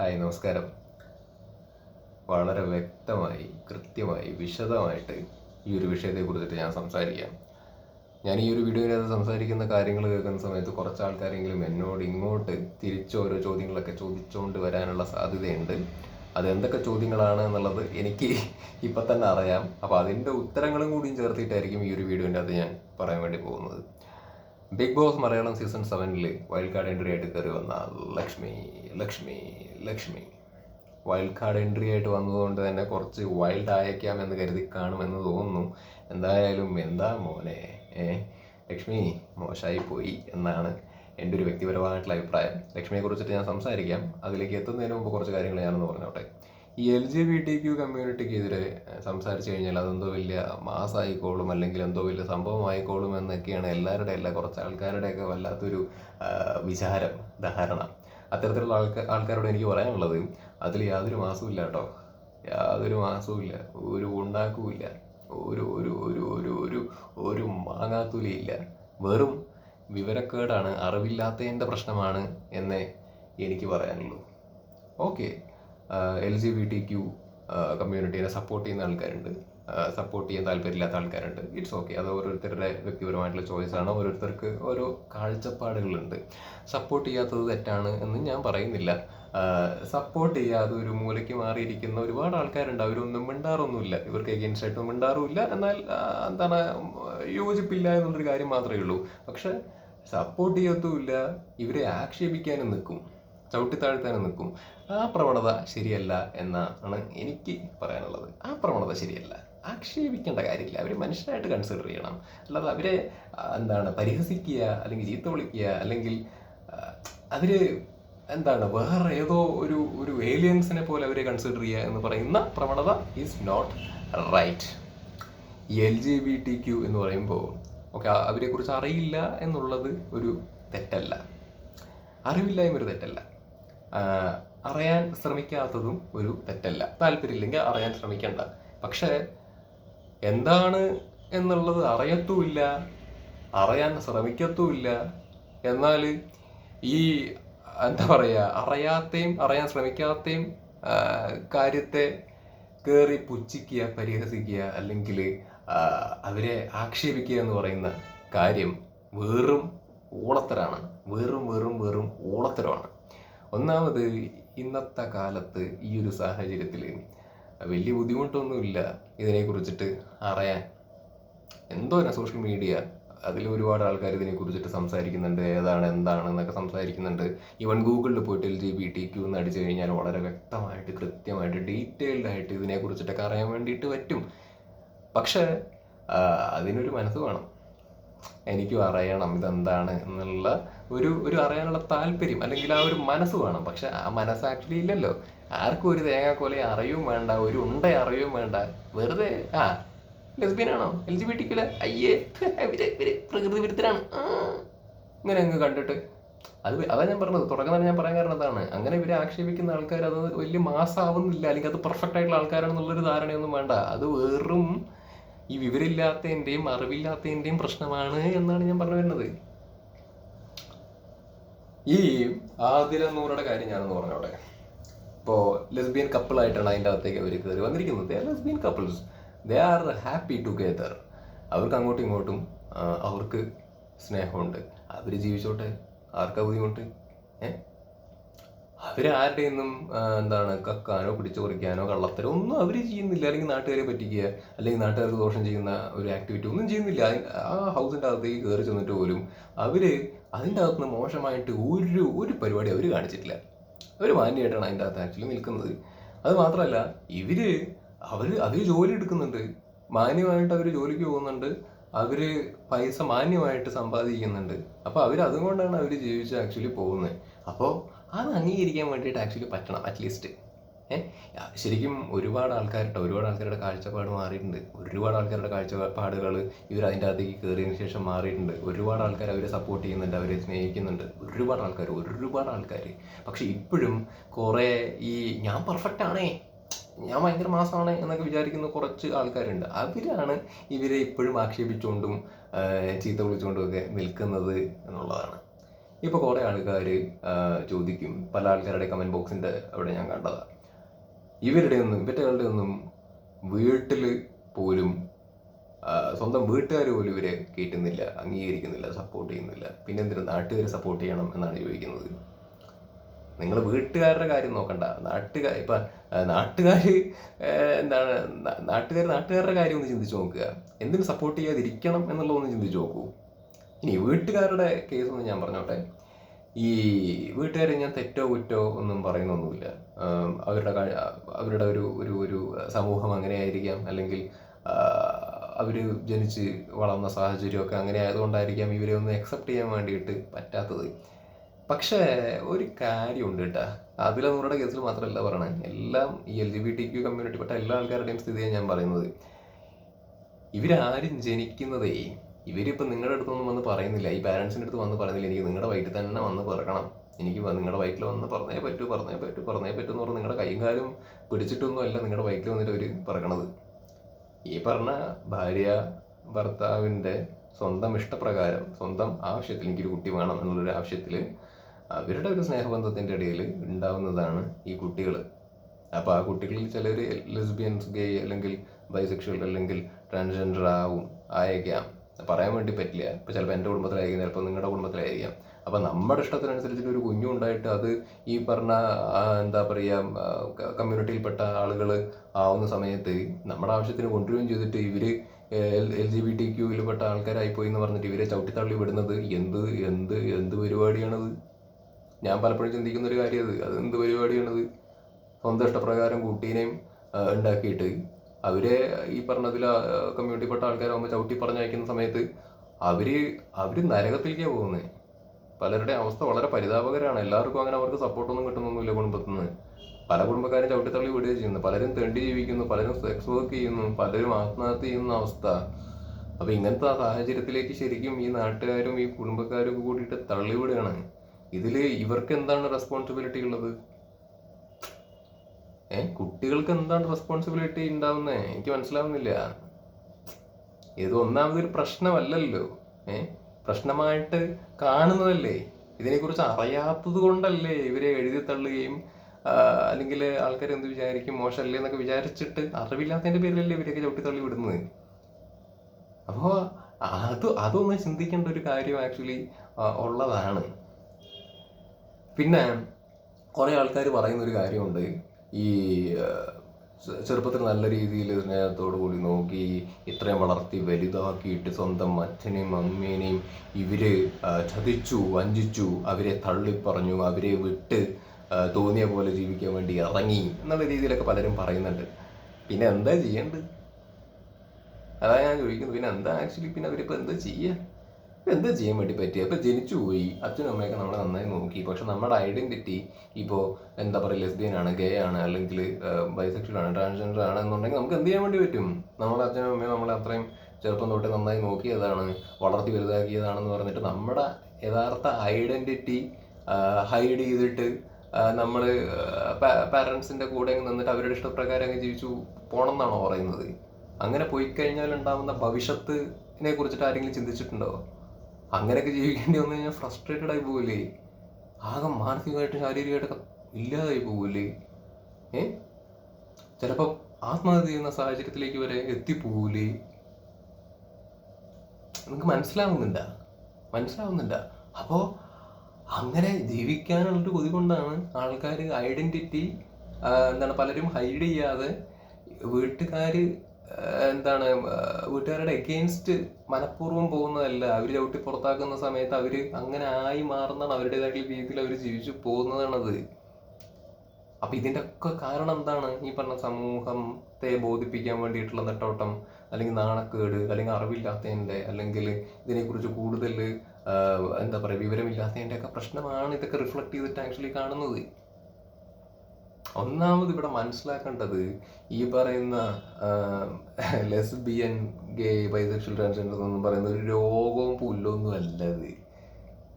Hi നമസ്കാരം. വളരെ വ്യക്തമായി കൃത്യമായി വിശദമായിട്ട് ഈ ഒരു വിഷയത്തെ കുറിച്ചിട്ട് ഞാൻ സംസാരിക്കാം. ഞാൻ ഈ ഒരു വീഡിയോയിനകത്ത് സംസാരിക്കുന്ന കാര്യങ്ങൾ കേൾക്കുന്ന സമയത്ത് കുറച്ച് ആൾക്കാരെങ്കിലും എന്നോട് ഇങ്ങോട്ട് തിരിച്ച് ഓരോ ചോദ്യങ്ങളൊക്കെ ചോദിച്ചുകൊണ്ട് വരാനുള്ള സാധ്യതയുണ്ട്. അത് എന്തൊക്കെ ചോദ്യങ്ങളാണ് എന്നുള്ളത് എനിക്ക് ഇപ്പം തന്നെ അറിയാം. അപ്പോൾ അതിന്റെ ഉത്തരങ്ങളും കൂടിയും ചേർത്തിട്ടായിരിക്കും ഈ ഒരു വീഡിയോന്റെ അത് ഞാൻ പറയാൻ വേണ്ടി പോകുന്നത്. ബിഗ് ബോസ് മലയാളം സീസൺ സെവനിൽ വൈൽഡ് കാർഡ് എൻട്രി ആയിട്ട് കയറി വന്ന Lakshmi Lakshmi Lakshmi. Wild card entry ആയിട്ട് വന്നതുകൊണ്ട് തന്നെ കുറച്ച് വൈൽഡ് ആയേക്കാം എന്ന് കരുതി കാണുമെന്ന് തോന്നുന്നു. എന്തായാലും എന്താ മോനെ? ഏ? ലക്ഷ്മി മോശമായി പോയി എന്നാണ് എന്റെ ഒരു വ്യക്തിപരമായിട്ടുള്ള അഭിപ്രായം. ലക്ഷ്മിയെ കുറിച്ചിട്ട് ഞാൻ സംസാരിക്കാം. അതിലേക്ക് എത്തുന്നതിന് മുമ്പ് കുറച്ച് കാര്യങ്ങൾ ഞാനൊന്ന് പറഞ്ഞോട്ടെ? ഈ L G B T Q കമ്മ്യൂണിറ്റിക്കെതിരെ സംസാരിച്ചു കഴിഞ്ഞാൽ അതെന്തോ വലിയ മാസമായിക്കോളും അല്ലെങ്കിൽ എന്തോ വലിയ സംഭവമായിക്കോളും എന്നൊക്കെയാണ് എല്ലാവരുടെ അല്ല കുറച്ച് ആൾക്കാരുടെയൊക്കെ വല്ലാത്തൊരു വിചാരം ധാരണ. അത്തരത്തിലുള്ള ആൾക്കാർ ആൾക്കാരോട് എനിക്ക് പറയാനുള്ളത് അതിൽ യാതൊരു മാസവും ഇല്ല കേട്ടോ. യാതൊരു മാസവും ഇല്ല. ഒരു ഉണ്ടാക്കുമില്ല ഒരു ഒരു ഒരു ഒരു ഒരു ഒരു മാങ്ങാത്തൂലിയില്ല വെറും വിവരക്കേടാണ് അറിവില്ലാത്തതിന്റെ പ്രശ്നമാണ് എന്നേ എനിക്ക് പറയാനുള്ളൂ. Okay. L G B T Q കമ്മ്യൂണിറ്റീനെ support ചെയ്യുന്ന ആൾക്കാരുണ്ട്. സപ്പോർട്ട് ചെയ്യാൻ താല്പര്യമില്ലാത്ത ആൾക്കാരുണ്ട്. ഇറ്റ്സ് ഓക്കെ അത് ഓരോരുത്തരുടെ വ്യക്തിപരമായിട്ടുള്ള ചോയ്സ് ആണ്. ഓരോരുത്തർക്ക് ഓരോ കാഴ്ചപ്പാടുകളുണ്ട്. സപ്പോർട്ട് ചെയ്യാത്തത് തെറ്റാണ് എന്ന് ഞാൻ പറയുന്നില്ല. സപ്പോർട്ട് ചെയ്യാതെ ഒരു മൂലയ്ക്ക് മാറിയിരിക്കുന്ന ഒരുപാട് ആൾക്കാരുണ്ട്. അവരൊന്നും മിണ്ടാറൊന്നുമില്ല. ഇവർക്ക് എഗെയിൻസ്റ്റ് ആയിട്ടും മിണ്ടാറുമില്ല. എന്നാൽ എന്താണ് യോജിപ്പില്ല എന്നുള്ളൊരു കാര്യം മാത്രമേ ഉള്ളൂ. പക്ഷെ സപ്പോർട്ട് ചെയ്യത്തുമില്ല. ഇവരെ ആക്ഷേപിക്കാനും നിൽക്കും. ചവിട്ടിത്താഴ്ത്താനും നിൽക്കും. ആ പ്രവണത ശരിയല്ല എന്നാണ് എനിക്ക് പറയാനുള്ളത്. ആ പ്രവണത ശരിയല്ല. ആക്ഷേപിക്കേണ്ട കാര്യമില്ല. അവരെ മനുഷ്യനായിട്ട് കൺസിഡർ ചെയ്യണം. അല്ലാതെ അവരെ എന്താണ് പരിഹസിക്കുക അല്ലെങ്കിൽ ചീത്ത വിളിക്കുക അല്ലെങ്കിൽ അവർ എന്താണ് വേറെ ഏതോ ഒരു ഒരു ഏലിയൻസിനെ പോലെ അവരെ കൺസിഡർ ചെയ്യുക എന്ന് പറയുന്ന പ്രവണത is not right L G B T Q എന്ന് പറയുമ്പോൾ ഓക്കെ അവരെക്കുറിച്ച് അറിയില്ല എന്നുള്ളത് ഒരു തെറ്റല്ല. അറിവില്ലായ്മ ഒരു തെറ്റല്ല. അറിയാൻ ശ്രമിക്കാത്തതും ഒരു തെറ്റല്ല. താല്പര്യമില്ലെങ്കിൽ അറിയാൻ ശ്രമിക്കണ്ട. പക്ഷേ എന്താണ് എന്നുള്ളത് അറിയത്തുമില്ല അറിയാൻ ശ്രമിക്കത്തുമില്ല. എന്നാൽ ഈ എന്താ പറയുക അറിയാത്തയും അറിയാൻ ശ്രമിക്കാത്തയും കാര്യത്തെ കയറി പുച്ഛിക്കുക പരിഹസിക്കുക അല്ലെങ്കിൽ അവരെ ആക്ഷേപിക്കുക എന്ന് പറയുന്ന കാര്യം വെറും ഓളത്തരാണ്. വെറും വെറും വെറും ഊളത്തരമാണ് ഒന്നാമത് ഇന്നത്തെ കാലത്ത് ഈ ഒരു സാഹചര്യത്തിൽ വലിയ ബുദ്ധിമുട്ടൊന്നുമില്ല ഇതിനെക്കുറിച്ചിട്ട് അറിയാൻ. എന്തോ സോഷ്യൽ മീഡിയ അതിൽ ഒരുപാട് ആൾക്കാർ ഇതിനെ കുറിച്ചിട്ട് സംസാരിക്കുന്നുണ്ട് ഏതാണ് എന്താണ് എന്നൊക്കെ സംസാരിക്കുന്നുണ്ട്. ഈവൻ ഗൂഗിളിൽ പോയിട്ട് L G B T Q എന്ന് അടിച്ചു കഴിഞ്ഞാൽ വളരെ വ്യക്തമായിട്ട് കൃത്യമായിട്ട് ഡീറ്റെയിൽഡ് ആയിട്ട് ഇതിനെ കുറിച്ചിട്ടൊക്കെ അറിയാൻ വേണ്ടിയിട്ട് പറ്റും. പക്ഷേ അതിനൊരു മനസ്സ് വേണം. എനിക്കും അറിയണം ഇതെന്താണ് എന്നുള്ള ഒരു ഒരു അറിയാനുള്ള താല്പര്യം അല്ലെങ്കിൽ ആ ഒരു മനസ്സ് വേണം. പക്ഷെ ആ മനസ്സ് ആക്ച്വലി ഇല്ലല്ലോ. ആർക്കും ഒരു തേങ്ങാക്കോലെ അറിയും വേണ്ട ഒരു ഉണ്ട അറിയും വേണ്ട. വെറുതെ ആ ലെസ്ബിയനാണോ എൽ ജി ബി ടിക്കില്ല അയ്യേ പ്രകൃതി വിരുദ്ധരാണ്. ഇങ്ങനെ അങ്ങ് കണ്ടിട്ട്. അത് അതാ ഞാൻ പറഞ്ഞത്. തുടക്കം തന്നെ ഞാൻ പറയാൻ കാരണം അതാണ്. അങ്ങനെ ഇവരെ ആക്ഷേപിക്കുന്ന ആൾക്കാർ അത് വലിയ മാസാവുന്നില്ല. അല്ലെങ്കിൽ അത് പെർഫെക്റ്റ് ആയിട്ടുള്ള ആൾക്കാരാണെന്നുള്ളൊരു ധാരണയൊന്നും വേണ്ട. അത് വെറും ഈ വിവരമില്ലാത്തതിന്റെയും അറിവില്ലാത്തതിന്റെയും പ്രശ്നമാണ് എന്നാണ് ഞാൻ പറഞ്ഞു വരുന്നത്. ഈ ആതിര നൂറുടെ കാര്യം ഞാനൊന്ന് പറഞ്ഞോട്ടെ? ഇപ്പോൾ ലെസ്ബിയൻ കപ്പിളായിട്ടാണ് അതിന്റെ അകത്തേക്ക് അവർ കയറി വന്നിരിക്കുന്നത്. Lesbian couples they are happy together അവർക്ക് അങ്ങോട്ടും ഇങ്ങോട്ടും അവർക്ക് സ്നേഹമുണ്ട്. അവർ ജീവിച്ചോട്ടെ? ആർക്കാ ബുദ്ധിമുട്ട്? ഏ? അവരാരുടെ ഒന്നും എന്താണ് കക്കാനോ പിടിച്ചു കുറിക്കാനോ കള്ളത്തരോ ഒന്നും അവർ ചെയ്യുന്നില്ല. അല്ലെങ്കിൽ നാട്ടുകാരെ പറ്റിക്കുക അല്ലെങ്കിൽ നാട്ടുകാർക്ക് ദോഷം ചെയ്യുന്ന ഒരു ആക്ടിവിറ്റി ഒന്നും ചെയ്യുന്നില്ല. ആ ഹൗസിന്റെ അകത്തേക്ക് കയറി ചെന്നിട്ട് പോലും അവർ അതിന്റെ അകത്ത് നിന്ന് മോശമായിട്ട് ഒരു ഒരു പരിപാടി അവർ കാണിച്ചിട്ടില്ല. അവർ മാന്യമായിട്ടാണ് അതിന്റെ അകത്ത് ആക്ച്വലി നിൽക്കുന്നത്. അത് മാത്രമല്ല ഇവർ അവർ അവർ ജോലി എടുക്കുന്നുണ്ട്. മാന്യമായിട്ട് അവർ ജോലിക്ക് പോകുന്നുണ്ട്. അവർ പൈസ മാന്യമായിട്ട് സമ്പാദിക്കുന്നുണ്ട്. അപ്പോൾ അവർ അതുകൊണ്ടാണ് അവർ ജീവിച്ച് ആക്ച്വലി പോകുന്നത്. അപ്പോൾ അത് അംഗീകരിക്കാൻ വേണ്ടിയിട്ട് ആക്ച്വലി പറ്റണം അറ്റ്ലീസ്റ്റ് ശരിക്കും ഒരുപാട് ആൾക്കാരുടെ ഒരുപാട് ആൾക്കാരുടെ കാഴ്ചപ്പാട് മാറിയിട്ടുണ്ട്. ഒരുപാട് ആൾക്കാരുടെ കാഴ്ചപ്പാടുകൾ ഇവർ അതിന്റെ അകത്തേക്ക് കയറിയതിന് ശേഷം മാറിയിട്ടുണ്ട്. ഒരുപാട് ആൾക്കാർ അവരെ സപ്പോർട്ട് ചെയ്യുന്നുണ്ട് അവരെ സ്നേഹിക്കുന്നുണ്ട്. ഒരുപാട് ആൾക്കാർ ഒരുപാട് ആൾക്കാർ പക്ഷെ ഇപ്പോഴും കുറേ ഈ ഞാൻ പെർഫെക്റ്റ് ആണേ ഞാൻ ഭയങ്കര മാസമാണ് എന്നൊക്കെ വിചാരിക്കുന്ന കുറച്ച് ആൾക്കാരുണ്ട്. അവരാണ് ഇവരെ ഇപ്പോഴും ആക്ഷേപിച്ചുകൊണ്ടും ചീത്ത വിളിച്ചുകൊണ്ടും ഒക്കെ നിൽക്കുന്നത് എന്നുള്ളതാണ്. ഇപ്പോൾ കുറേ ആൾക്കാർ ചോദിക്കും. പല ആൾക്കാരുടെ കമന്റ് ബോക്സിന്റെ അവിടെ ഞാൻ കണ്ടതാണ്. ഇവരുടെ ഒന്നും ഇവരുടെ ഒന്നും വീട്ടിൽ പോലും സ്വന്തം വീട്ടുകാർ പോലും ഇവരെ കയറ്റുന്നില്ല അംഗീകരിക്കുന്നില്ല സപ്പോർട്ട് ചെയ്യുന്നില്ല. പിന്നെ എന്തിനാ നാട്ടുകാർ സപ്പോർട്ട് ചെയ്യണം എന്നാണ് ചോദിക്കുന്നത്? നിങ്ങൾ വീട്ടുകാരുടെ കാര്യം നോക്കണ്ട. നാട്ടുകാർ ഇപ്പൊ നാട്ടുകാർ എന്താണ് നാട്ടുകാർ നാട്ടുകാരുടെ കാര്യം ഒന്ന് ചിന്തിച്ചു നോക്കുക. എന്തിനു സപ്പോർട്ട് ചെയ്യാതിരിക്കണം എന്നുള്ളതൊന്ന് ചിന്തിച്ചു നോക്കൂ. ഇനി വീട്ടുകാരുടെ കേസ് ഒന്ന് ഞാൻ പറഞ്ഞോട്ടെ. ഈ വീട്ടുകാരെ ഞാൻ തെറ്റോ കുറ്റോ ഒന്നും പറയുന്നൊന്നുമില്ല. അവരുടെ അവരുടെ ഒരു ഒരു ഒരു സമൂഹം അങ്ങനെ ആയിരിക്കാം. അല്ലെങ്കിൽ അവർ ജനിച്ച് വളർന്ന സാഹചര്യമൊക്കെ അങ്ങനെ ആയതുകൊണ്ടായിരിക്കാം ഇവരെ ഒന്ന് അക്സെപ്റ്റ് ചെയ്യാൻ വേണ്ടിയിട്ട് പറ്റാത്തത്. പക്ഷേ ഒരു കാര്യമുണ്ട് കേട്ടാ. അതിലൊന്നുകൂടെ കേസിൽ മാത്രമല്ല പറയണേ. എല്ലാം ഈ L G B T Q കമ്മ്യൂണിറ്റിപ്പെട്ട എല്ലാ ആൾക്കാരുടെയും സ്ഥിതിയാണ് ഞാൻ പറയുന്നത്. ഇവരാരും ജനിക്കുന്നതേ ഇവരിപ്പോൾ നിങ്ങളുടെ അടുത്തൊന്നും വന്ന് പറയുന്നില്ല. ഈ പാരൻസിന്റെ അടുത്ത് വന്ന് പറയുന്നില്ല. എനിക്ക് നിങ്ങളുടെ വയറ്റിൽ തന്നെ വന്ന് പിറക്കണം. എനിക്ക് നിങ്ങളുടെ വയറ്റിൽ വന്ന് പറഞ്ഞേ പറ്റൂ പറഞ്ഞേ പറ്റൂ പറഞ്ഞേ പറ്റൂ എന്ന് പറഞ്ഞ് നിങ്ങളുടെ കൈയും കാലും പിടിച്ചിട്ടൊന്നും അല്ല നിങ്ങളുടെ വയറ്റിൽ വന്നിട്ട് അവർ പറയണത്. ഈ പറഞ്ഞ ഭാര്യ ഭർത്താവിന്റെ സ്വന്തം ഇഷ്ടപ്രകാരം സ്വന്തം ആവശ്യത്തിൽ എനിക്കൊരു കുട്ടി വേണം എന്നുള്ളൊരു ആവശ്യത്തിൽ അവരുടെ ഒരു സ്നേഹബന്ധത്തിന്റെ ഇടയിൽ ഉണ്ടാവുന്നതാണ് ഈ കുട്ടികൾ. അപ്പോൾ ആ കുട്ടികളിൽ ചിലർ ലെസ്ബിയൻസ് ഗേ അല്ലെങ്കിൽ ബൈസെക്ഷൽ അല്ലെങ്കിൽ ട്രാൻസ്ജെൻഡർ ആവും ആയേക്കാം. പറയാൻ വേണ്ടി പറ്റില്ല. ഇപ്പോൾ ചിലപ്പോൾ എന്റെ കുടുംബത്തിലായിരിക്കും ചിലപ്പോൾ നിങ്ങളുടെ കുടുംബത്തിലായിരിക്കാം. അപ്പോൾ നമ്മുടെ ഇഷ്ടത്തിനനുസരിച്ചിട്ട് ഒരു കുഞ്ഞുണ്ടായിട്ട് അത് ഈ പറഞ്ഞ എന്താ പറയുക കമ്മ്യൂണിറ്റിയിൽപ്പെട്ട ആളുകൾ ആവുന്ന സമയത്ത് നമ്മുടെ ആവശ്യത്തിന് കൊണ്ടുവരികയും ചെയ്തിട്ട് ഇവർ എൽ ജി ബി ടി ക്യൂവിൽപ്പെട്ട ആൾക്കാരായി പോയി എന്ന് പറഞ്ഞിട്ട് ഇവരെ ചവിട്ടിത്തള്ളി വിടുന്നത് എന്ത് എന്ത് എന്ത് പരിപാടിയാണത്? ഞാൻ പലപ്പോഴും ചിന്തിക്കുന്ന ഒരു കാര്യം അത്. അത് എന്ത് പരിപാടിയാണത്? സ്വന്തം ഇഷ്ടപ്രകാരം കുട്ടീനെയും ഉണ്ടാക്കിയിട്ട് അവരെ ഈ പറഞ്ഞതിൽ കമ്മ്യൂണിറ്റിപ്പെട്ട ആൾക്കാരാകുമ്പോൾ ചവിട്ടി പറഞ്ഞയക്കുന്ന സമയത്ത് അവർ അവർ നരകത്തിലേക്കാണ് പോകുന്നത് പലരുടെ അവസ്ഥ വളരെ പരിതാപകരമാണ് എല്ലാവർക്കും അങ്ങനെ അവർക്ക് സപ്പോർട്ടൊന്നും കിട്ടുന്നൊന്നുമില്ല കുടുംബത്തിൽ നിന്ന് പല കുടുംബക്കാരും ചവിട്ടിത്തള്ളി വിടുകയും ചെയ്യുന്നു. പലരും തെണ്ടി ജീവിക്കുന്നു പലരും സെക്സ് വർക്ക് ചെയ്യുന്നു പലരും ആത്മഹത്യ ചെയ്യുന്ന അവസ്ഥ. അപ്പൊ ഇങ്ങനത്തെ ആ സാഹചര്യത്തിലേക്ക് ശരിക്കും ഈ നാട്ടുകാരും ഈ കുടുംബക്കാരും കൂടിയിട്ട് തള്ളിവിടുകയാണ്. ഇതിൽ ഇവർക്ക് എന്താണ് റെസ്പോൺസിബിലിറ്റി ഉള്ളത്? ഏ കുട്ടികൾക്ക് എന്താണ് റെസ്പോൺസിബിലിറ്റി ഉണ്ടാവുന്നത് എനിക്ക് മനസ്സിലാവുന്നില്ല. ഇത് ഒന്നാമതൊരു പ്രശ്നമല്ലല്ലോ. ഏ പ്രശ്നമായിട്ട് കാണുന്നതല്ലേ? ഇതിനെക്കുറിച്ച് അറിയാത്തത് കൊണ്ടല്ലേ ഇവരെ എഴുതി തള്ളുകയും അല്ലെങ്കിൽ ആൾക്കാർ എന്ത് വിചാരിക്കും മോശമല്ലേ എന്നൊക്കെ വിചാരിച്ചിട്ട് അറിവില്ലാത്തതിന്റെ പേരിലല്ലേ ഇവരെയൊക്കെ ചവിട്ടി തള്ളി വിടുന്നത്? അപ്പോൾ അത് അതൊന്ന് ചിന്തിക്കേണ്ട ഒരു കാര്യം ആക്ച്വലി ഉള്ളതാണ്. പിന്നെ കുറേ ആൾക്കാർ പറയുന്ന ഒരു കാര്യമുണ്ട്. ഈ ചെറുപ്പത്തിൽ നല്ല രീതിയിൽ സ്നേഹത്തോടു കൂടി നോക്കി ഇത്രയും വളർത്തി വലുതാക്കിയിട്ട് സ്വന്തം അച്ഛനെയും അമ്മേനെയും ഇവർ ചതിച്ചു വഞ്ചിച്ചു അവരെ തള്ളിപ്പറഞ്ഞു അവരെ വിട്ട് തോന്നിയ പോലെ ജീവിക്കാൻ വേണ്ടി ഇറങ്ങി എന്നുള്ള രീതിയിലൊക്കെ പലരും പറയുന്നുണ്ട്. പിന്നെ എന്താ ചെയ്യേണ്ടത്? അതാ ഞാൻ ചോദിക്കുന്നത് പിന്നെ എന്താ ആക്ച്വലി പിന്നെ അവരിപ്പോൾ എന്താ ചെയ്യുക എന്താ ചെയ്യാൻ വേണ്ടി പറ്റി അപ്പൊ ജനിച്ചു പോയി. അച്ഛനും അമ്മയൊക്കെ നമ്മളെ നന്നായി നോക്കി. പക്ഷെ നമ്മുടെ ഐഡന്റിറ്റി ഇപ്പോൾ എന്താ പറയുക ലെസ്ബിയൻ ആണ് ഗേ ആണ് അല്ലെങ്കിൽ ബൈസെക്ഷൽ ആണ് ട്രാൻസ്ജെൻഡർ ആണ് എന്നുണ്ടെങ്കിൽ നമുക്ക് എന്ത് ചെയ്യാൻ വേണ്ടി പറ്റും? നമ്മുടെ അച്ഛനും അമ്മയും നമ്മളെ അത്രയും ചെറുപ്പം തൊട്ട് നന്നായി നോക്കിയതാണ് വളർത്തി വലുതാക്കിയതാണെന്ന് പറഞ്ഞിട്ട് നമ്മുടെ യഥാർത്ഥ ഐഡന്റിറ്റി ഹൈഡ് ചെയ്തിട്ട് നമ്മൾ പാരൻസിന്റെ കൂടെ നിന്നിട്ട് അവരുടെ ഇഷ്ടപ്രകാരം അങ്ങ് ജീവിച്ചു പോകണം എന്നാണോ പറയുന്നത്? അങ്ങനെ പോയി കഴിഞ്ഞാൽ ഉണ്ടാവുന്ന ഭവിഷ്യത്തിനെ കുറിച്ചിട്ട് ആരെങ്കിലും ചിന്തിച്ചിട്ടുണ്ടോ? അങ്ങനെയൊക്കെ ജീവിക്കേണ്ടി വന്നു കഴിഞ്ഞാൽ ഫ്രസ്ട്രേറ്റഡ് ആയി പോകില്ലേ ആകെ മാനസികമായിട്ടും ശാരീരികമായിട്ടൊക്കെ ഇല്ലാതായി പോകില്ലേ ഏ? ചിലപ്പോൾ ആത്മഹത്യ ചെയ്യുന്ന സാഹചര്യത്തിലേക്ക് വരെ എത്തിപ്പോകില്ലേ നിങ്ങൾക്ക് മനസ്സിലാവുന്നില്ല മനസ്സിലാവുന്നില്ല അപ്പോൾ അങ്ങനെ ജീവിക്കാനുള്ളൊരു കൊതി കൊണ്ടാണ് ആൾക്കാർ ഐഡന്റിറ്റി എന്താണ് പലരും ഹൈഡ് ചെയ്യാതെ വീട്ടുകാർ എന്താണ് വീട്ടുകാരുടെ എഗെയിൻസ്റ്റ് മനഃപൂർവം പോകുന്നതല്ല. അവർ ചവിട്ടി പുറത്താക്കുന്ന സമയത്ത് അവർ അങ്ങനെ ആയി മാറുന്നതാണ് അവരുടേതായിട്ടുള്ള രീതിയിൽ അവർ ജീവിച്ചു പോകുന്നതാണത്. അപ്പൊ ഇതിന്റെ ഒക്കെ കാരണം എന്താണ്? ഈ പറഞ്ഞ സമൂഹത്തെ ബോധിപ്പിക്കാൻ വേണ്ടിയിട്ടുള്ള നെട്ടോട്ടം അല്ലെങ്കിൽ നാണക്കേട് അല്ലെങ്കിൽ അറിവില്ലാത്തതിന്റെ അല്ലെങ്കിൽ ഇതിനെക്കുറിച്ച് കൂടുതൽ എന്താ പറയുക വിവരമില്ലാത്തതിന്റെ ഒക്കെ പ്രശ്നമാണ് ഇതൊക്കെ റിഫ്ലക്ട് ചെയ്തിട്ട് ആക്ച്വലി കാണുന്നത്. ഒന്നാമത് ഇവിടെ മനസ്സിലാക്കേണ്ടത് ഈ പറയുന്ന ലെസ്ബിയൻ ഗേ ബൈസെക്ഷൽ ട്രാൻസ്ജെൻഡർ എന്നൊന്നും പറയുന്ന ഒരു രോഗവും പുല്ലൊന്നും അല്ല അത്.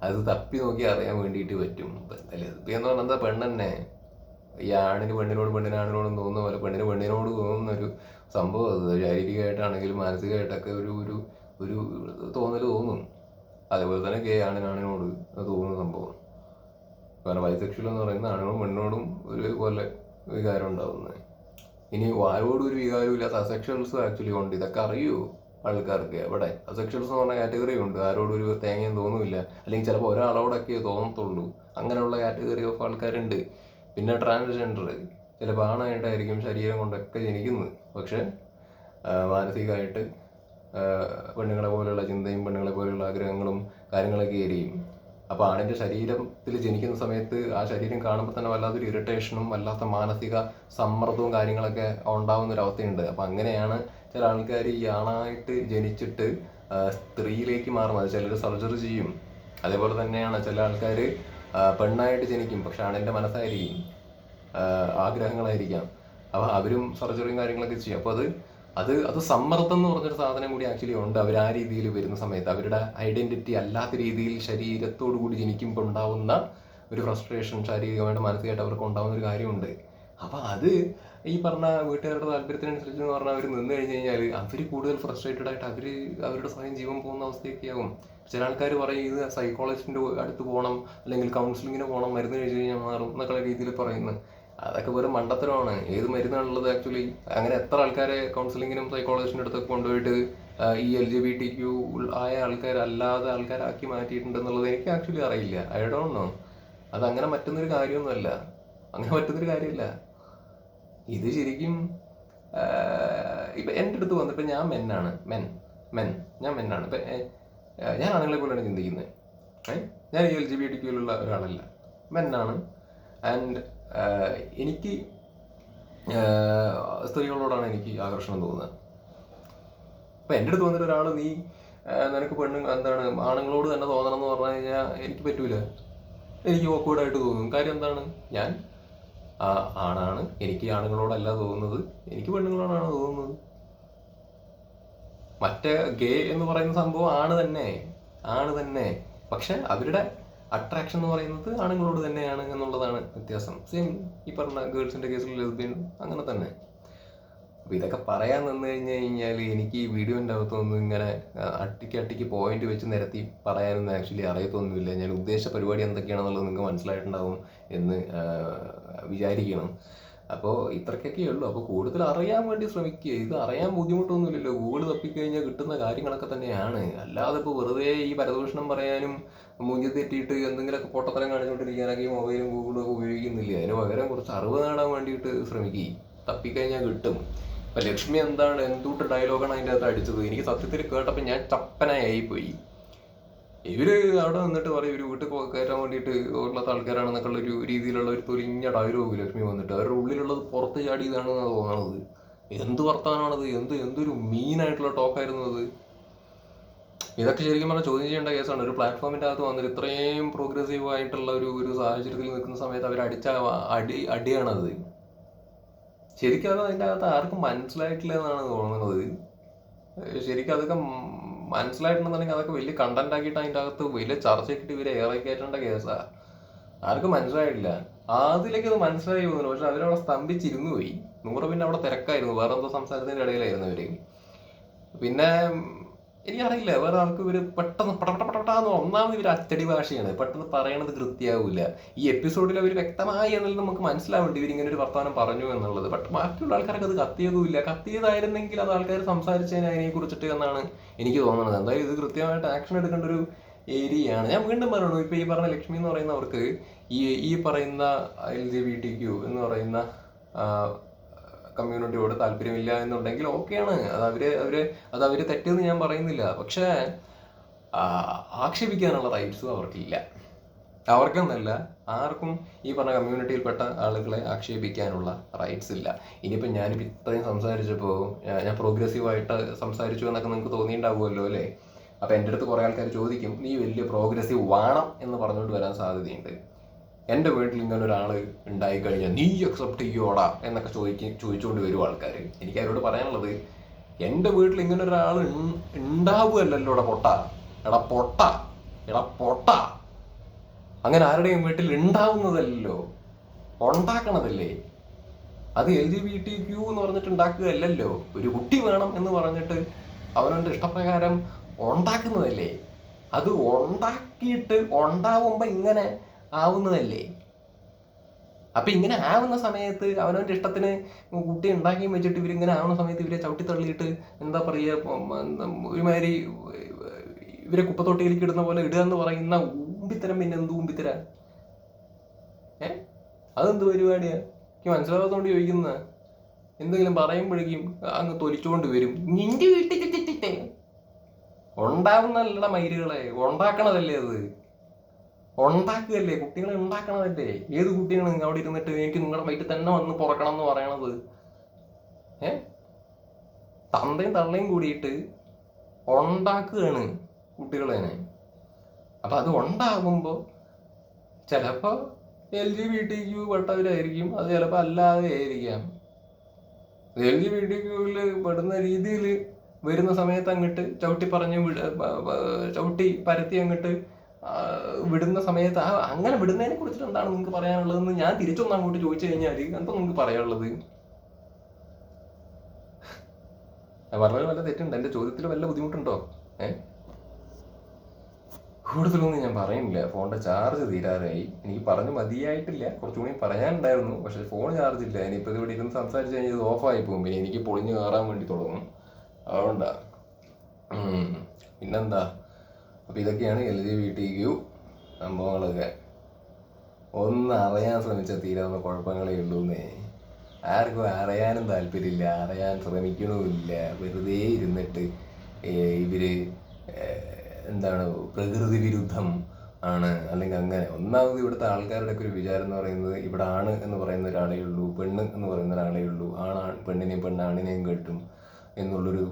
അത് തപ്പി നോക്കി അറിയാൻ വേണ്ടിയിട്ട് പറ്റും. ലെസ്ബിയൻ എന്ന് പറഞ്ഞാൽ പെണ്ണെന്നെ. ഈ ആണിന് പെണ്ണിനോട് പെണ്ണിന് ആണിനോടും തോന്നുന്ന പോലെ പെണ്ണിന് പെണ്ണിനോട് തോന്നുന്ന ഒരു സംഭവം അത്. ശാരീരികമായിട്ടാണെങ്കിലും മാനസികമായിട്ടൊക്കെ ഒരു ഒരു ഒരു തോന്നൽ തോന്നും. അതേപോലെ തന്നെ ഗേ ആണിനാണിനോട് തോന്നുന്ന സംഭവം. കാരണം ബൈസെക്ഷൽ എന്ന് പറയുന്ന ആണുങ്ങളും പെണ്ണോടും ഒരുപോലെ വികാരം ഉണ്ടാവുന്നത് ഇനി വായോട് ഒരു വികാരവും ഇല്ലാത്ത അസെക്ഷൽസ് ആക്ച്വലി ഉണ്ട്. ഇതൊക്കെ അറിയൂ? ആൾക്കാർക്ക്. എവിടെ? അസെക്ഷൽസ് എന്ന് പറഞ്ഞ കാറ്റഗറി ഉണ്ട്. ആരോടും ഒരു തേങ്ങയും തോന്നുന്നില്ല അല്ലെങ്കിൽ ചിലപ്പോൾ ഒരാളോടൊക്കെ തോന്നത്തുള്ളൂ. അങ്ങനെയുള്ള കാറ്റഗറി ഓഫ് ആൾക്കാരുണ്ട്. പിന്നെ ട്രാൻസ്ജെൻഡർ ചിലപ്പോൾ ആണായിട്ടായിരിക്കും ശരീരം കൊണ്ടൊക്കെ ജനിക്കുന്നത്. പക്ഷെ മാനസികമായിട്ട് പെണ്ണുങ്ങളെ പോലെയുള്ള ചിന്തയും പെണ്ണുങ്ങളെ പോലെയുള്ള ആഗ്രഹങ്ങളും കാര്യങ്ങളൊക്കെ ആയിരിക്കും. അപ്പോൾ ആണിന്റെ ശരീരത്തിൽ ജനിക്കുന്ന സമയത്ത് ആ ശരീരം കാണുമ്പോൾ തന്നെ വല്ലാത്തൊരു ഇറിറ്റേഷനും വല്ലാത്ത മാനസിക സമ്മർദ്ദവും കാര്യങ്ങളൊക്കെ ഉണ്ടാവുന്ന ഒരു അവസ്ഥയുണ്ട് അപ്പോൾ അങ്ങനെയാണ് ചില ആൾക്കാർ ഈ ആണായിട്ട് ജനിച്ചിട്ട് സ്ത്രീയിലേക്ക് മാറുന്നത്. ചിലർ സർജറി ചെയ്യും. അതേപോലെ തന്നെയാണ് ചില ആൾക്കാർ പെണ്ണായിട്ട് ജനിക്കും. പക്ഷെ ആണിന്റെ മനസ്സായിരിക്കും. ആഗ്രഹങ്ങളായിരിക്കാം. അപ്പോൾ അവരും സർജറിയും കാര്യങ്ങളൊക്കെ ചെയ്യും. അപ്പോൾ അത് അത് അത് സമ്മർദ്ദം എന്ന് പറഞ്ഞൊരു സാധനം കൂടി ആക്ച്വലി ഉണ്ട്. അവർ ആ രീതിയിൽ വരുന്ന സമയത്ത് അവരുടെ ഐഡന്റിറ്റി അല്ലാത്ത രീതിയിൽ ശരീരത്തോടു കൂടി ജനിക്കുമ്പോൾ ഉണ്ടാവുന്ന ഒരു ഫ്രസ്ട്രേഷൻ ശാരീരികമായിട്ട് മാനസികമായിട്ട് അവർക്ക് ഉണ്ടാവുന്ന ഒരു കാര്യമുണ്ട്. അപ്പൊ അത് ഈ പറഞ്ഞ വീട്ടുകാരുടെ താല്പര്യത്തിനനുസരിച്ച് എന്ന് പറഞ്ഞാൽ അവർ നിന്ന് കഴിഞ്ഞ് കഴിഞ്ഞാൽ അവർ കൂടുതൽ ഫ്രസ്ട്രേറ്റഡ് ആയിട്ട് അവർ അവരുടെ സ്വയം ജീവൻ പോകുന്ന അവസ്ഥയൊക്കെ ആകും ചില ആൾക്കാർ പറയും ഇത് സൈക്കോളജിസ്റ്റിന്റെ അടുത്ത് പോകണം അല്ലെങ്കിൽ കൗൺസിലിങ്ങിന് പോകണം മരുന്ന് കഴിച്ച് കഴിഞ്ഞാൽ മാറും എന്നൊക്കെ രീതിയിൽ പറയുന്നു അതൊക്കെ വെറും മണ്ടത്തരമാണ്. ഏത് മരുന്നാണുള്ളത് ആക്ച്വലി അങ്ങനെ എത്ര ആൾക്കാരെ കൗൺസിലിങ്ങിനും സൈക്കോളജിസ്റ്റിന്റെ അടുത്തൊക്കെ കൊണ്ടുപോയിട്ട് ഈ L G B T Q ആയ ആൾക്കാരല്ലാതെ ആൾക്കാരാക്കി മാറ്റിയിട്ടുണ്ടെന്നുള്ളത് എനിക്ക് ആക്ച്വലി അറിയില്ല. ഐ ഡോണ്ട് നോ അത് അങ്ങനെ മറ്റുന്നൊരു കാര്യമൊന്നുമല്ല. അങ്ങനെ പറ്റുന്നൊരു കാര്യമില്ല. ഇത് ശരിക്കും ഇപ്പൊ എന്റെ അടുത്ത് വന്നിട്ട് ഞാൻ മെന്നാണ്. Men men. ഞാൻ മെന്നാണ്. ഇപ്പൊ ഞാൻ ആണുങ്ങളെ പോലെയാണ് ചിന്തിക്കുന്നത്? ഞാൻ എൽ ജി ബി ടി ക്യൂലുള്ള ഒരാളല്ല. മെന്നാണ്. ആൻഡ് എനിക്ക് സ്ത്രീകളോടാണ് എനിക്ക് ആകർഷണം തോന്നുന്നത്. അപ്പൊ എന്റെ അടുത്ത് വന്നിട്ട് ഒരാൾ നീ നിനക്ക് പെണ്ണു എന്താണ് ആണുങ്ങളോട് തന്നെ തോന്നണം എന്ന് പറഞ്ഞു കഴിഞ്ഞാൽ എനിക്ക് പറ്റൂല. എനിക്ക് ഓക്വേഡായിട്ട് തോന്നും. കാര്യം എന്താണ്? ഞാൻ ആണാണ്. എനിക്ക് ആണുങ്ങളോടല്ല തോന്നുന്നത്. എനിക്ക് പെണ്ണുങ്ങളോടാണ് തോന്നുന്നത്. മറ്റേ ഗേ എന്ന് പറയുന്ന സംഭവം ആണ് തന്നെ. ആണ് തന്നെ. പക്ഷെ അവരുടെ അട്രാക്ഷൻ എന്ന് പറയുന്നത് ആണുങ്ങളോട് തന്നെയാണ് എന്നുള്ളതാണ് വ്യത്യാസം. സെയിം ഈ പറഞ്ഞ ഗേൾസിന്റെ കേസിൽ ലെസ്ബിയൻ അങ്ങനെ തന്നെ. അപ്പൊ ഇതൊക്കെ പറയാൻ നിന്ന് കഴിഞ്ഞ് കഴിഞ്ഞാൽ എനിക്ക് ഈ വീഡിയോന്റെ അകത്തൊന്നും ഇങ്ങനെ അട്ടിക്ക് അട്ടിക്ക് പോയിന്റ് വെച്ച് നിരത്തി പറയാനൊന്നും ആക്ച്വലി അറിയത്തൊന്നുമില്ല. ഞാൻ ഉദ്ദേശ പരിപാടി എന്തൊക്കെയാണെന്നുള്ളത് നിങ്ങൾക്ക് മനസ്സിലായിട്ടുണ്ടാവും എന്ന് വിചാരിക്കണം. അപ്പോൾ ഇത്രയ്ക്കൊക്കെ ഉള്ളൂ. അപ്പോൾ കൂടുതൽ അറിയാൻ വേണ്ടി ശ്രമിക്കുക. ഇത് അറിയാൻ ബുദ്ധിമുട്ടൊന്നുമില്ലല്ലോ. ഗൂഗിൾ തപ്പിക്കഴിഞ്ഞാൽ കിട്ടുന്ന കാര്യങ്ങളൊക്കെ തന്നെയാണ്. അല്ലാതെ ഇപ്പോൾ വെറുതെ ഈ പരദൂഷണം പറയാനും മൂഞ്ചി തെറ്റിയിട്ട് എന്തെങ്കിലുമൊക്കെ പൊട്ടത്തരം കാണിച്ചുകൊണ്ടിരിക്കാനൊക്കെ ഈ മൊബൈലും ഗൂഗിളും ഒക്കെ ഉപയോഗിക്കുന്നില്ല? അതിന് പകരം കുറച്ച് അറിവ് നേടാൻ വേണ്ടിയിട്ട് ശ്രമിക്കുക തപ്പിക്കഴിഞ്ഞാൽ കിട്ടും. ഇപ്പൊ ലക്ഷ്മി എന്താണ് എന്തുട്ട് ഡയലോഗാണ് അതിന്റെ അകത്ത് അടിച്ചത്? എനിക്ക് സത്യത്തിൽ കേട്ടപ്പോൾ ഞാൻ ചപ്പനായി പോയി ഇവർ അവിടെ നിന്നിട്ട് പറയും ഇവർ വീട്ടിൽ കയറ്റാൻ വേണ്ടിയിട്ട് ഉള്ള ആൾക്കാരാണെന്നൊക്കെ ഒരു രീതിയിലുള്ള ഒരു തൊലിഞ്ഞ ഡയലോഗ് ലക്ഷ്മി വന്നിട്ട് അവരുടെ ഉള്ളിലുള്ളത് പുറത്ത് ചാടിയതാണെന്നാണ് തോന്നണത്. എന്ത് വർത്താനാണത്? എന്ത് എന്തൊരു മീനായിട്ടുള്ള ടോക്കായിരുന്നു അത്. ഇതൊക്കെ ശരിക്കും പറഞ്ഞാൽ ചോദ്യം ചെയ്യേണ്ട കേസാണ്. ഒരു പ്ലാറ്റ്ഫോമിന്റെ അകത്ത് വന്നിട്ട് ഇത്രയും പ്രോഗ്രസീവ് ആയിട്ടുള്ള ഒരു ഒരു സാഹചര്യത്തിൽ നിൽക്കുന്ന സമയത്ത് അവർ അടിച്ച അടി അടിയാണത്. ശരിക്കും അത് അതിന്റെ അകത്ത് ആർക്കും മനസ്സിലായിട്ടില്ല എന്നാണ് തോന്നുന്നത്. ശരിക്കും അതൊക്കെ മനസ്സിലായിട്ടുണ്ടെന്നുണ്ടെങ്കിൽ അതൊക്കെ വലിയ കണ്ടന്റ് ആക്കിയിട്ട് അതിന്റെ അകത്ത് വലിയ ചർച്ചയ്ക്കിട്ട് ഇവരെ ഏറെ കയറ്റേണ്ട കേസാ. ആർക്കും മനസ്സിലായിട്ടില്ല. അതിലേക്ക് അത് മനസ്സിലായി പോകുന്നു പക്ഷെ അവരവിടെ സ്തംഭിച്ചിരുന്നു പോയി. നൂറ് പിന്നെ അവിടെ തിരക്കായിരുന്നു. വേറെ എന്തോ സംസാരത്തിന്റെ ഇടയിലായിരുന്നു അവർ. പിന്നെ എനിക്കറിയില്ല. വേറെ ആൾക്ക് ഇവർ പെട്ടെന്ന് പടപടപടാന്ന് ഒന്നാമത് ഇവർ അച്ചടി ഭാഷയാണ്. പെട്ടെന്ന് പറയണത് കൃത്യാവൂല ഈ എപ്പിസോഡിൽ അവർ വ്യക്തമായി എന്നുള്ളത് നമുക്ക് മനസ്സിലാവേണ്ടി ഇവർ ഇങ്ങനെ ഒരു വർത്തമാനം പറഞ്ഞു എന്നുള്ളത്. ബട്ട് ബാക്കിയുള്ള ആൾക്കാർക്ക് അത് കത്തിയതുമില്ല. കത്തിയതായിരുന്നെങ്കിൽ അത് ആൾക്കാർ സംസാരിച്ചതിനെ അതിനെ കുറിച്ചിട്ട് എന്നാണ് എനിക്ക് തോന്നുന്നത്. എന്തായാലും ഇത് കൃത്യമായിട്ട് ആക്ഷൻ എടുക്കേണ്ട ഒരു ഏരിയയാണ്. ഞാൻ വീണ്ടും പറയണു ഇപ്പൊ ഈ പറഞ്ഞ ലക്ഷ്മി എന്ന് പറയുന്നവർക്ക് ഈ ഈ പറയുന്ന L G B T Q എന്ന് പറയുന്ന കമ്മ്യൂണിറ്റിയോട് താല്പര്യമില്ല എന്നുണ്ടെങ്കിൽ ഓക്കെയാണ്. അത് അവർ അവർ അത് അവർ തെറ്റെന്ന് ഞാൻ പറയുന്നില്ല. പക്ഷെ ആക്ഷേപിക്കാനുള്ള റൈറ്റ്സും അവർക്കില്ല. അവർക്കെന്നല്ല ആർക്കും ഈ പറഞ്ഞ കമ്മ്യൂണിറ്റിയിൽപ്പെട്ട ആളുകളെ ആക്ഷേപിക്കാനുള്ള റൈറ്റ്സ് ഇല്ല. ഇനിയിപ്പോൾ ഞാനിപ്പോൾ ഇത്രയും സംസാരിച്ചപ്പോൾ ഞാൻ പ്രോഗ്രസീവായിട്ട് സംസാരിച്ചു എന്നൊക്കെ നിങ്ങൾക്ക് തോന്നിയിട്ടുണ്ടാവുമല്ലോ അല്ലേ? അപ്പോൾ എന്റെ അടുത്ത് കുറേ ആൾക്കാർ ചോദിക്കും നീ വലിയ പ്രോഗ്രസീവ് വേണം എന്ന് പറഞ്ഞുകൊണ്ട് വരാൻ സാധ്യതയുണ്ട്. എന്റെ വീട്ടിൽ ഇങ്ങനെ ഒരാൾ ഉണ്ടായി കഴിഞ്ഞാൽ നീ അക്സെപ്റ്റ് ചെയ്യോടാ? എന്നൊക്കെ ചോദിക്കും ചോദിച്ചുകൊണ്ട് വരും ആൾക്കാർ എനിക്ക് അവരോട് പറയാനുള്ളത് എന്റെ വീട്ടിൽ ഇങ്ങനെ ഒരാൾ ഉണ്ടാവുമല്ലോ ഇവിടെ പൊട്ട. എടാ പൊട്ട. എടാ പൊട്ട. അങ്ങനെ ആരുടെയും വീട്ടിൽ ഉണ്ടാവുന്നതല്ലോ ഉണ്ടാക്കണതല്ലേ. അത് L G B T Q എന്ന് പറഞ്ഞിട്ട് ഉണ്ടാക്കുകയല്ലല്ലോ. ഒരു കുട്ടി വേണം എന്ന് പറഞ്ഞിട്ട് അവനവന്റെ ഇഷ്ടപ്രകാരം ഉണ്ടാക്കുന്നതല്ലേ. അത് ഉണ്ടാക്കിയിട്ട് ഉണ്ടാവുമ്പോൾ ഇങ്ങനെ ആവുന്നതല്ലേ? അപ്പൊ ഇങ്ങനെ ആവുന്ന സമയത്ത് അവനവന്റെ ഇഷ്ടത്തിന് കുട്ടി ഉണ്ടാക്കിയും വെച്ചിട്ട് ഇവരിങ്ങനെ ആവുന്ന സമയത്ത് ഇവരെ ചവിട്ടി തള്ളിയിട്ട് എന്താ പറയുക ഒരുമാതിരി ഇവരെ കുപ്പത്തൊട്ടിയിലേക്ക് ഇടുന്ന പോലെ ഇടുക എന്ന് പറയുന്ന ഊമ്പിത്തരം പിന്നെ എന്ത് ഊമ്പിത്തര ഏ? അതെന്ത് പരിപാടിയാ? എനിക്ക് മനസ്സിലാവാത്തോണ്ട് ചോദിക്കുന്ന എന്തെങ്കിലും പറയുമ്പോഴേക്കും അങ്ങ് തൊലിച്ചുകൊണ്ട് വരും. നിന്റെ വീട്ടിൽ ഉണ്ടാവുന്നല്ല മയിലുകളെ ഉണ്ടാക്കണതല്ലേ അത്? ഉണ്ടാക്കുകയല്ലേ? കുട്ടികളെ ഉണ്ടാക്കണതല്ലേ? ഏത് കുട്ടിയാണ് അവിടെ ഇരുന്നിട്ട് എനിക്ക് നിങ്ങളുടെ വയറ്റിൽ തന്നെ വന്ന് പുറക്കണം എന്ന് പറയണത്? ഏ? തന്തയും തള്ളയും കൂടിയിട്ട് ഉണ്ടാക്കുകയാണ് കുട്ടികളെ. അപ്പൊ അത് ഉണ്ടാകുമ്പോൾ ചിലപ്പോ L G B T Q പെട്ടവരായിരിക്കും. അത് ചിലപ്പോൾ അല്ലാതെ ആയിരിക്കാം. എൽ ജി ബി ടി ക്യൂവിൽ പെടുന്ന രീതിയിൽ വരുന്ന സമയത്ത് അങ്ങോട്ട് ചവിട്ടി പറഞ്ഞ് ചവിട്ടി പരത്തി അങ്ങോട്ട് വിടുന്ന സമയത്ത് ആ അങ്ങനെ വിടുന്നതിനെ കുറിച്ചിട്ട് എന്താണ് നിങ്ങൾക്ക് പറയാനുള്ളതെന്ന് ഞാൻ തിരിച്ചൊന്ന് അങ്ങോട്ട് ചോദിച്ചു കഴിഞ്ഞാൽ എന്താ നിങ്ങൾക്ക് പറയാനുള്ളത്? പറഞ്ഞതിൽ വല്ല തെറ്റുണ്ട്? എന്റെ ചോദ്യത്തിൽ വല്ല ബുദ്ധിമുട്ടുണ്ടോ? ഏ? കൂടുതലൊന്നും ഞാൻ പറയുന്നില്ല. ഫോണിന്റെ ചാർജ് തീരാറായി. എനിക്ക് പറഞ്ഞു മതിയായിട്ടില്ല. കുറച്ചുകൂടി പറയാനുണ്ടായിരുന്നു. പക്ഷെ ഫോൺ ചാർജ് ഇല്ല. ഇനിയിപ്പോൾ ഇവിടെ ഇരുന്ന് സംസാരിച്ച് കഴിഞ്ഞാൽ ഇത് ഓഫായി പോകും. പിന്നെ എനിക്ക് പൊളിഞ്ഞു കയറാൻ വേണ്ടി തുടങ്ങും. അതുകൊണ്ടാ. പിന്നെന്താ? അപ്പോൾ ഇതൊക്കെയാണ് L G B T Q സംഭവങ്ങളൊക്കെ. ഒന്ന് അറിയാൻ ശ്രമിച്ചാൽ തീരാവുന്ന കുഴപ്പങ്ങളേ ഉള്ളൂന്നേ. ആർക്കും അറിയാനും താല്പര്യമില്ല അറിയാൻ ശ്രമിക്കണമില്ല വെറുതെ ഇരുന്നിട്ട് ഇവർ എന്താണ് പ്രകൃതി വിരുദ്ധം ആണ്. അല്ലെങ്കിൽ അങ്ങനെ. ഒന്നാമത് ഇവിടുത്തെ ആൾക്കാരുടെ ഒക്കെ ഒരു വിചാരം എന്ന് പറയുന്നത് ഇവിടെ ആണ് എന്ന് പറയുന്ന ഒരാളേ ഉള്ളൂ പെണ്ണ് എന്ന് പറയുന്ന ഒരാളേ ഉള്ളൂ. ആണാ പെണ്ണിനെയും പെണ്ണാണിനെയും കെട്ടും എന്നുള്ളൊരു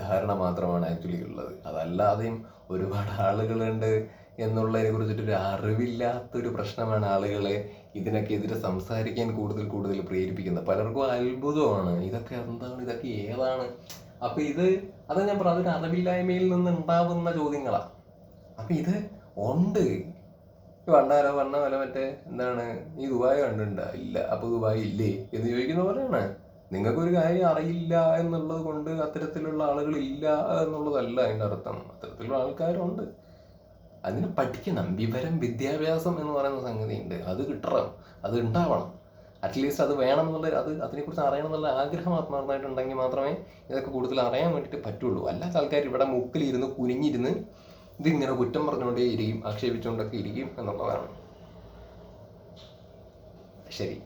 ധാരണ മാത്രമാണ് ആക്ച്വലി ഉള്ളത്. അതല്ലാതെയും ഒരുപാട് ആളുകളുണ്ട് എന്നുള്ളതിനെ കുറിച്ചിട്ടൊരു അറിവില്ലാത്തൊരു പ്രശ്നമാണ് ആളുകളെ ഇതിനൊക്കെ എതിരെ സംസാരിക്കാൻ കൂടുതൽ കൂടുതൽ പ്രേരിപ്പിക്കുന്നത്. പലർക്കും അത്ഭുതമാണ്. ഇതൊക്കെ എന്താണ്? ഇതൊക്കെ ഏതാണ്? അപ്പൊ ഇത് അത് ഞാൻ പറഞ്ഞത് അതൊരു അറിവില്ലായ്മയിൽ നിന്ന് ഉണ്ടാവുന്ന ചോദ്യങ്ങളാ. അപ്പൊ ഇത് ഉണ്ട്. വണ്ണാരോ വണ്ണ വല മറ്റേ എന്താണ്? ഈ ദുബായ് കണ്ടിട്ടുണ്ടോ? ഇല്ല. അപ്പൊ ദുബായ് ഇല്ലേ എന്ന് ചോദിക്കുന്ന പോലെയാണ്. നിങ്ങൾക്കൊരു കാര്യം അറിയില്ല എന്നുള്ളത് കൊണ്ട് അത്തരത്തിലുള്ള ആളുകൾ ഇല്ല എന്നുള്ളതല്ല അതിന്റെ അർത്ഥം. അത്തരത്തിലുള്ള ആൾക്കാരുണ്ട്. അതിന് പഠിക്കണം. വിവരം വിദ്യാഭ്യാസം എന്ന് പറയുന്ന സംഗതി ഉണ്ട് അത് കിട്ടണം. അത് ഉണ്ടാവണം. അറ്റ്ലീസ്റ്റ് അത് വേണം എന്നുള്ള അത് അതിനെക്കുറിച്ച് അറിയണം എന്നുള്ള ആഗ്രഹം ആത്മാർത്ഥമായിട്ടുണ്ടെങ്കിൽ മാത്രമേ ഇതൊക്കെ കൂടുതൽ അറിയാൻ വേണ്ടിയിട്ട് പറ്റുള്ളൂ. അല്ലാത്ത ആൾക്കാർ ഇവിടെ മുക്കിലിരുന്ന് കുനിഞ്ഞിരുന്ന് ഇതിങ്ങനെ കുറ്റം പറഞ്ഞുകൊണ്ടേ ഇരിക്കും ആക്ഷേപിച്ചുകൊണ്ടൊക്കെ ഇരിക്കും എന്നുള്ളതാണ്. ശരി.